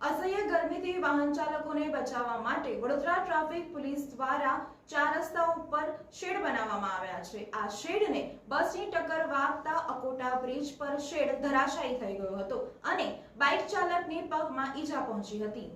અસહ્ય ગરમીથી વાહન ચાલકોને બચાવવા માટે વડોદરા ટ્રાફિક પોલીસ દ્વારા ચાર રસ્તાઓ ઉપર શેડ બનાવવામાં આવ્યા છે. આ શેડને બસની ટક્કર વાગતા અકોટા બ્રિજ પર શેડ ધરાશાયી થઈ ગયો હતો અને બાઇક ચાલકની પગમાં ઈજા પહોંચી હતી.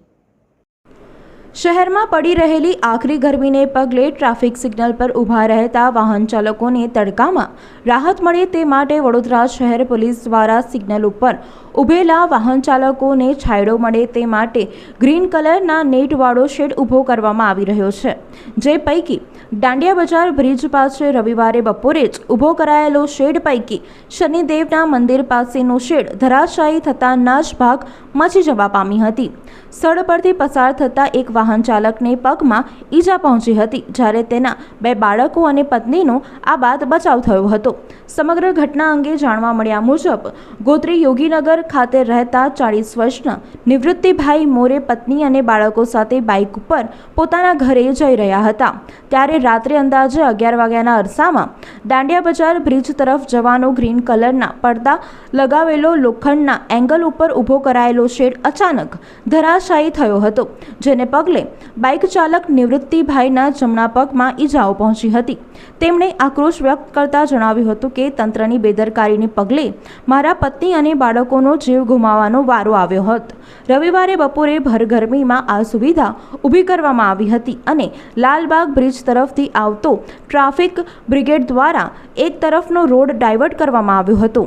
શહેરમાં પડી રહેલી આખરી ગરમીને પગલે ટ્રાફિક સિગ્નલ પર ઊભા રહેતા વાહન ચાલકોને તડકામાં રાહત મળે તે માટે વડોદરા શહેર પોલીસ દ્વારા સિગ્નલ ઉપર ઊભેલા વાહન ચાલકોને છાંયડો મળે તે માટે ગ્રીન કલરના નેટવાળો શેડ ઊભો કરવામાં આવી રહ્યો છે. જે પૈકી દાંડિયા બજાર બ્રિજ પાસે રવિવારે બપોરે જ ઊભો કરાયેલો શેડ પૈકી શનિદેવના મંદિર પાસેનો શેડ ધરાશાયી થતાં નાશ ભાગ મચી જવા પામી હતી. સ્થળ પરથી પસાર થતાં એક વાહન ચાલકને પગમાં ઈજા પહોંચી હતી, જ્યારે તેના બે બાળકો અને પત્નીનો આ બાદ બચાવ થયો હતો. સમગ્ર ઘટના અંગે જાણવા મળ્યા મુજબ, ગોત્રી યોગીનગર ખાતે રહેતા ચાળીસ વર્ષના નિવૃત્તિભાઈ મોરે પત્ની અને બાળકો સાથે બાઇક ઉપર પોતાના ઘરે જઈ રહ્યા હતા. ત્યારે રાત્રે અંદાજે અગિયાર વાગ્યાના અરસામાં દાંડિયા બજાર બ્રિજ તરફ જવાનો ગ્રીન કલરના પડદા લગાવેલો લોખંડના એંગલ ઉપર ઊભો કરાયેલો શેડ અચાનક ધરાશાયી થયો હતો, જેને પગલે બાઇક ચાલક નિવૃત્તિભાઈના જમણા પગમાં ઈજાઓ પહોંચી હતી. તેમણે આક્રોશ વ્યક્ત કરતા જણાવ્યું હતું કે, તંત્રની બેદરકારીને પગલે મારા પત્ની અને બાળકોનો જીવ ગુમાવવાનો વારો આવ્યો હતો. રવિવારે બપોરે ભરગરમીમાં આ સુવિધા ઊભી કરવામાં આવી હતી અને લાલબાગ બ્રિજ તરફથી આવતો ટ્રાફિક બ્રિગેડ દ્વારા એક તરફનો રોડ ડાયવર્ટ કરવામાં આવ્યો હતો.